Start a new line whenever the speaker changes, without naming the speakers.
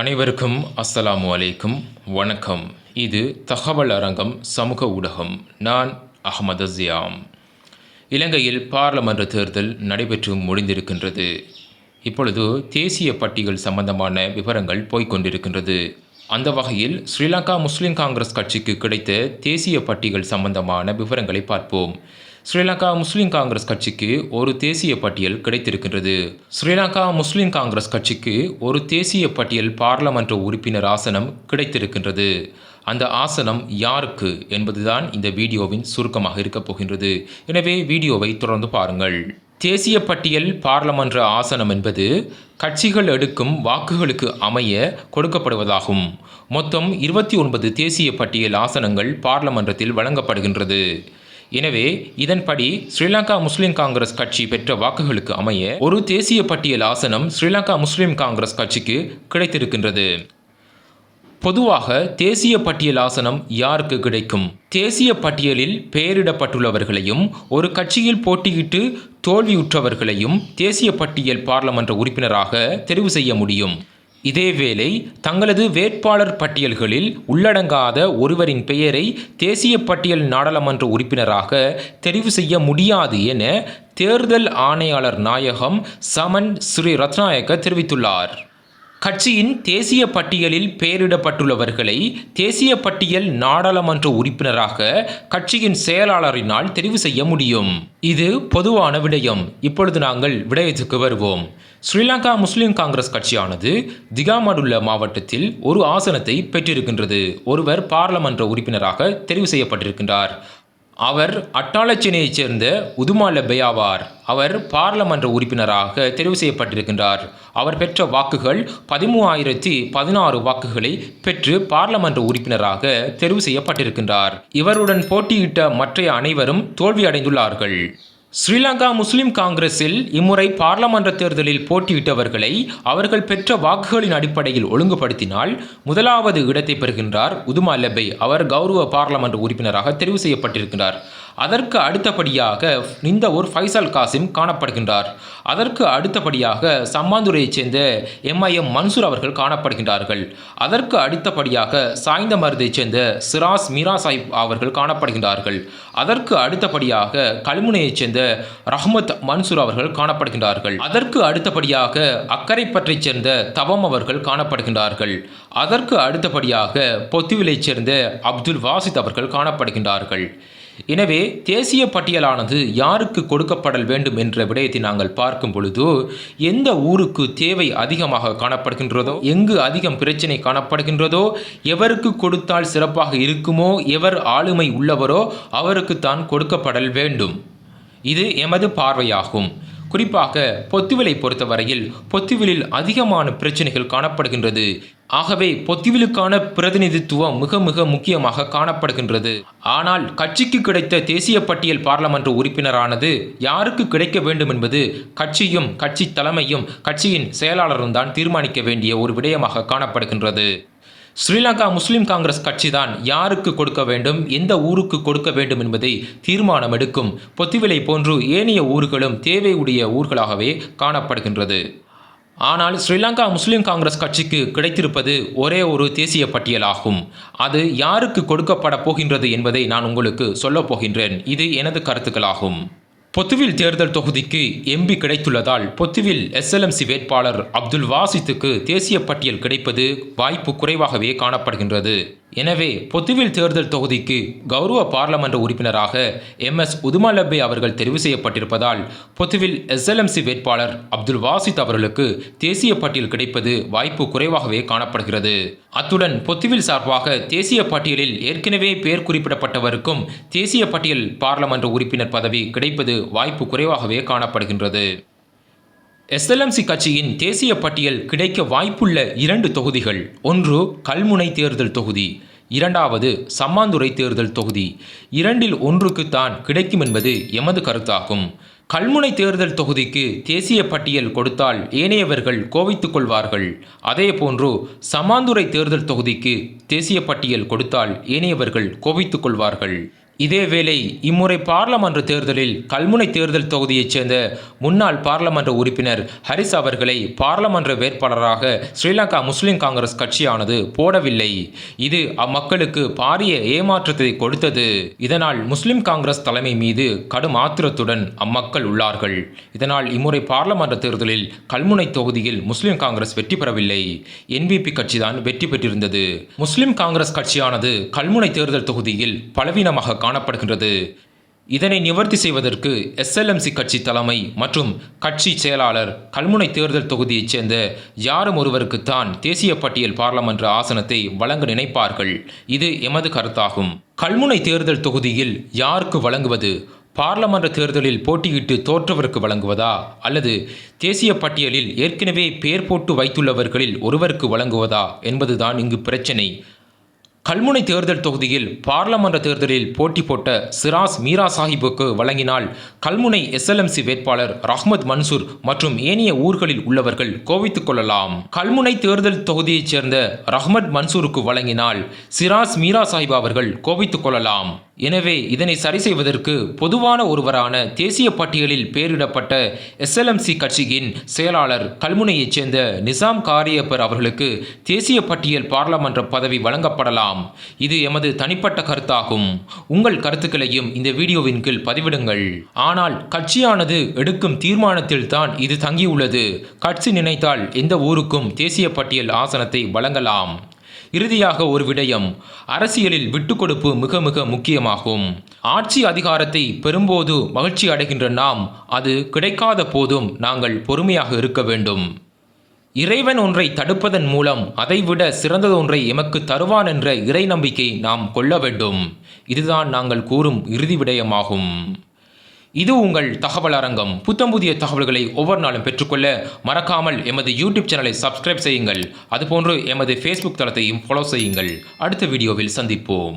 அனைவருக்கும் அஸ்ஸலாமு அலைக்கும். வணக்கம். இது தகவல் அரங்கம் சமூக ஊடகம். நான் அகமது ஜியாம் இலங்கையில் பாராளுமன்ற தேர்தல் நடைபெற்று முடிந்திருக்கின்றது. இப்பொழுது தேசிய பட்டியல் சம்பந்தமான விவரங்கள் போய்கொண்டிருக்கின்றது அந்த வகையில் ஸ்ரீலங்கா முஸ்லிம் காங்கிரஸ் கட்சிக்கு கிடைத்த தேசிய பட்டியல் சம்பந்தமான விவரங்களை பார்ப்போம். ஸ்ரீலங்கா முஸ்லிம் காங்கிரஸ் கட்சிக்கு ஒரு தேசிய பட்டியல் கிடைத்திருக்கின்றது. ஸ்ரீலங்கா முஸ்லிம் காங்கிரஸ் கட்சிக்கு ஒரு தேசிய பட்டியல் பாராளுமன்ற உறுப்பினர் ஆசனம் கிடைத்திருக்கின்றது. அந்த ஆசனம் யாருக்கு என்பதுதான் இந்த வீடியோவின் சுருக்கமாக இருக்கப் போகின்றது. எனவே வீடியோவை தொடர்ந்து பாருங்கள். தேசிய பட்டியல் பாராளுமன்ற ஆசனம் என்பது கட்சிகள் எடுக்கும் வாக்குகளுக்கு அமைய கொடுக்கப்படுவதாகும். மொத்தம் இருபத்தி ஒன்பது தேசிய பட்டியல் ஆசனங்கள் பாராளுமன்றத்தில் வழங்கப்படுகின்றது. எனவே இதன்படி ஸ்ரீலங்கா முஸ்லிம் காங்கிரஸ் கட்சி பெற்ற வாக்குகளுக்கு அமைய ஒரு தேசிய பட்டியல் ஆசனம் ஸ்ரீலங்கா முஸ்லிம் காங்கிரஸ் கட்சிக்கு கிடைத்திருக்கின்றது. பொதுவாக தேசிய பட்டியல் ஆசனம் யாருக்கு கிடைக்கும்? தேசிய பட்டியலில் பெயரிடப்பட்டுள்ளவர்களையும் ஒரு கட்சியில் போட்டியிட்டு தோல்வியுற்றவர்களையும் தேசிய பட்டியல் பாராளுமன்ற உறுப்பினராக தெரிவு செய்ய முடியும். இதேவேளை தங்களது வேட்பாளர் பட்டியல்களில் உள்ளடங்காத ஒருவரின் பெயரை தேசிய பட்டியல் நாடாளுமன்ற உறுப்பினராக தெரிவு செய்ய முடியாது என தேர்தல் ஆணையாளர் நாயகம் சமன் ஸ்ரீ ரத்நாயக்க தெரிவித்துள்ளார். கட்சியின் தேசிய பட்டியலில் பெயரிடப்பட்டுள்ளவர்களை தேசிய பட்டியல் நாடாளுமன்ற உறுப்பினராக கட்சியின் செயலாளரினால் தெரிவு செய்ய முடியும். இது பொதுவான விடயம். இப்பொழுது நாங்கள் விடயத்துக்கு வருவோம். ஸ்ரீலங்கா முஸ்லிம் காங்கிரஸ் கட்சியானது திகாமடுல்ல மாவட்டத்தில் ஒரு ஆசனத்தை பெற்றிருக்கின்றது. ஒருவர் பாராளுமன்ற உறுப்பினராக தெரிவு செய்யப்பட்டிருக்கின்றார். அவர் அட்டாளச்சினையைச் சேர்ந்த உதுமால ஆவார் அவர் பாராளுமன்ற உறுப்பினராக தெரிவு செய்யப்பட்டிருக்கின்றார். அவர் பெற்ற வாக்குகள் பதிமூவாயிரத்தி பதினாறு வாக்குகளை பெற்று பாராளுமன்ற உறுப்பினராக தெரிவு செய்யப்பட்டிருக்கின்றார். இவருடன் போட்டியிட்ட மற்றைய அனைவரும் தோல்வியடைந்துள்ளார்கள். ஸ்ரீலங்கா முஸ்லிம் காங்கிரஸில் இம்முறை பாராளுமன்ற தேர்தலில் போட்டியிட்டவர்களை அவர்கள் பெற்ற வாக்குகளின் அடிப்படையில் ஒழுங்குபடுத்தினால் முதலாவது இடத்தை பெறுகின்றார் உதுமா லெபை. அவர் கௌரவ பாராளுமன்ற உறுப்பினராக தெரிவு செய்யப்பட்டிருக்கிறார். அதற்கு அடுத்தபடியாக இந்த ஒரு ஃபைசல் காசிம் காணப்படுகின்றார். அதற்கு அடுத்தபடியாக சம்மாந்துரையைச் சேர்ந்த எம்ஐஎம் மன்சூர் அவர்கள் காணப்படுகின்றார்கள். அதற்கு அடுத்தபடியாக சாய்ந்த மருதைச் சேர்ந்த சிராஸ் மீரா சாஹிப் அவர்கள் காணப்படுகின்றார்கள். அதற்கு அடுத்தபடியாக கல்முனையைச் சேர்ந்த ரஹ்மத் மன்சூர் அவர்கள் காணப்படுகின்றார்கள். அதற்கு அடுத்தபடியாக அக்கரைப்பற்றைச் சேர்ந்த தவம் அவர்கள் காணப்படுகின்றார்கள். அதற்கு அடுத்தபடியாக பொத்துவிலைச் சேர்ந்த அப்துல் வாசித் அவர்கள் காணப்படுகின்றார்கள். எனவே தேசிய பட்டியலானது யாருக்கு கொடுக்கப்படல் வேண்டும் என்ற விடயத்தை நாங்கள் பார்க்கும் பொழுது எந்த ஊருக்கு தேவை அதிகமாக காணப்படுகின்றதோ எங்கு அதிகம் பிரச்சனை காணப்படுகின்றதோ எவருக்கு கொடுத்தால் சிறப்பாக இருக்குமோ எவர் ஆளுமை உள்ளவரோ அவருக்கு தான் கொடுக்கப்படல் வேண்டும். இது எமது பார்வையாகும். குறிப்பாக பொத்துவிலை பொறுத்தவரையில் பொத்துவிலில் அதிகமான பிரச்சனைகள் காணப்படுகின்றது. ஆகவே பொத்துவிலுக்கான பிரதிநிதித்துவம் மிக மிக முக்கியமாக காணப்படுகின்றது. ஆனால் கட்சிக்கு கிடைத்த தேசிய பட்டியல் பாராளுமன்ற உறுப்பினரானது யாருக்கு கிடைக்க வேண்டும் என்பது கட்சியும் கட்சி தலைமையும் கட்சியின் செயலாளரும் தான் தீர்மானிக்க வேண்டிய ஒரு விடயமாக காணப்படுகின்றது. ஸ்ரீலங்கா முஸ்லிம் காங்கிரஸ் கட்சிதான் யாருக்கு கொடுக்க வேண்டும் எந்த ஊருக்கு கொடுக்க வேண்டும் என்பதை தீர்மானம் எடுக்கும் பொத்திவிலை போன்று ஏனைய ஊர்களும் தேவையுடைய ஊர்களாகவே காணப்படுகின்றது. ஆனால் ஸ்ரீலங்கா முஸ்லிம் காங்கிரஸ் கட்சிக்கு கிடைத்திருப்பது ஒரே ஒரு தேசிய பட்டியலாகும். அது யாருக்கு கொடுக்கப்பட போகின்றது என்பதை நான் உங்களுக்கு சொல்லப் போகின்றேன். இது எனது கருத்துக்களாகும். பொத்துவில் தேர்தல் தொகுதிக்கு எம்பி கிடைத்துள்ளதால் பொத்துவில் எஸ்எல்எம்சி வேட்பாளர் அப்துல் வாசித்துக்கு தேசிய பட்டியல் கிடைப்பது வாய்ப்பு குறைவாகவே காணப்படுகின்றது. எனவே பொத்துவில் தேர்தல் தொகுதிக்கு கௌரவ பாராளுமன்ற உறுப்பினராக எம் எஸ் உதுமலப்பை அவர்கள் தெரிவு செய்யப்பட்டிருப்பதால் பொத்துவில் எஸ்எல்எம்சி வேட்பாளர் அப்துல் வாசித் அவர்களுக்கு தேசிய பட்டியல் கிடைப்பது வாய்ப்பு குறைவாகவே காணப்படுகிறது. அத்துடன் பொத்துவில் சார்பாக தேசிய பட்டியலில் ஏற்கனவே பெயர் குறிப்பிடப்பட்டவருக்கும் தேசிய பட்டியல் பாராளுமன்ற உறுப்பினர் பதவி கிடைப்பது வாய்ப்பு குறைவாகவே காணப்படுகின்றது. எஸ்எல்எம்சி கட்சியின் தேசிய பட்டியல் கிடைக்க வாய்ப்புள்ள இரண்டு தொகுதிகள். ஒன்று கல்முனை தேர்தல் தொகுதி. இரண்டாவது சம்மாந்துறை தேர்தல் தொகுதி. இரண்டில் ஒன்றுக்குத்தான் கிடைக்கும் என்பது எமது கருத்தாகும். கல்முனை தேர்தல் தொகுதிக்கு தேசிய பட்டியல் கொடுத்தால் ஏனையவர்கள் கோவித்துக் கொள்வார்கள். அதேபோன்று சமாந்துறை தேர்தல் தொகுதிக்கு தேசிய பட்டியல் கொடுத்தால் ஏனையவர்கள் கோவித்துக் கொள்வார்கள். இதேவேளை இம்முறை பாராளுமன்ற தேர்தலில் கல்முனை தேர்தல் தொகுதியைச் சேர்ந்த முன்னாள் பாராளுமன்ற உறுப்பினர் ஹரிஸ் அவர்களை பாராளுமன்ற வேட்பாளராக ஸ்ரீலங்கா முஸ்லிம் காங்கிரஸ் கட்சியானது போடவில்லை. இது அம்மக்களுக்கு பாரிய ஏமாற்றத்தை கொடுத்தது. இதனால் முஸ்லிம் காங்கிரஸ் தலைமை மீது கடும் ஆத்திரத்துடன் அம்மக்கள் உள்ளார்கள். இதனால் இம்முறை பாராளுமன்ற தேர்தலில் கல்முனை தொகுதியில் முஸ்லிம் காங்கிரஸ் வெற்றி பெறவில்லை. என்பிபி கட்சிதான் வெற்றி பெற்றிருந்தது. முஸ்லிம் காங்கிரஸ் கட்சியானது கல்முனை தேர்தல் தொகுதியில் பலவீனமாக காணப்படுகின்றது. இதனை நிவர்த்தி செய்வதற்கு எஸ்எல்எம்சி கட்சி தலைமை மற்றும் கட்சி செயலாளர் கல்முனை தேர்தல் தொகுதியைச் சேர்ந்த யாரும் ஒருவருக்குத்தான் தேசிய பட்டியல் பாராளுமன்ற ஆசனத்தை வழங்க நினைப்பார்கள். இது எமது கருத்தாகும். கல்முனை தேர்தல் தொகுதியில் யாருக்கு வழங்குவது? பாராளுமன்ற தேர்தலில் போட்டியிட்டு தோற்றவருக்கு வழங்குவதா? அல்லது தேசிய பட்டியலில் ஏற்கனவே பெயர் போட்டு வைத்துள்ளவர்களில் ஒருவருக்கு வழங்குவதா? என்பதுதான் இங்கு பிரச்சனை. கல்முனை தேர்தல் தொகுதியில் பாராளுமன்ற தேர்தலில் போட்டி போட்ட சிராஸ் மீரா சாஹிப்புக்கு வழங்கினால் கல்முனை எஸ்எல்எம்சி வேட்பாளர் ரஹ்மத் மன்சூர் மற்றும் ஏனைய ஊர்களில் உள்ளவர்கள் கோவித்துக் கொள்ளலாம். கல்முனை தேர்தல் தொகுதியைச் சேர்ந்த ரஹ்மத் மன்சூருக்கு வழங்கினால் சிராஸ் மீரா சாஹிப் அவர்கள் கோவித்துக் கொள்ளலாம். எனவே இதனை சரி செய்வதற்கு பொதுவான ஒருவரான தேசிய பட்டியலில் பெயரிடப்பட்ட எஸ்எல்எம்சி கட்சியின் செயலாளர் கல்முனையைச் சேர்ந்த நிசாம் காரியப்பர் அவர்களுக்கு தேசிய பட்டியல் பாராளுமன்ற பதவி வழங்கப்படலாம். இது எமது தனிப்பட்ட கருத்தாகும். உங்கள் கருத்துக்களையும் இந்த வீடியோவின் கீழ் பதிவிடுங்கள். ஆனால் கட்சியானது எடுக்கும் தீர்மானத்தில் தான் இது தங்கியுள்ளது. கட்சி நினைத்தால் எந்த ஊருக்கும் தேசிய பட்டியல் ஆசனத்தை வழங்கலாம். இறுதியாக ஒரு விடயம். அரசியலில் விட்டுக்கொடுப்பு மிக மிக முக்கியமாகும். ஆட்சி அதிகாரத்தை பெறும்போது மகிழ்ச்சி அடைகின்ற நாம் அது கிடைக்காத போதும் நாங்கள் பொறுமையாக இருக்க வேண்டும். இறைவன் ஒன்றை தடுப்பதன் மூலம் அதைவிட சிறந்ததொன்றை எமக்கு தருவான் என்ற இறை நம்பிக்கை நாம் கொள்ள வேண்டும். இதுதான் நாங்கள் கூறும் இறுதி விடயமாகும். இது உங்கள் தகவல் அரங்கம். புத்தம் புதிய தகவல்களை ஒவ்வொரு நாளும் பெற்றுக்கொள்ள மறக்காமல் எமது யூடியூப் சேனலை சப்ஸ்கிரைப் செய்யுங்கள். அதுபோன்று எமது ஃபேஸ்புக் தளத்தையும் ஃபாலோ செய்யுங்கள். அடுத்த வீடியோவில் சந்திப்போம்.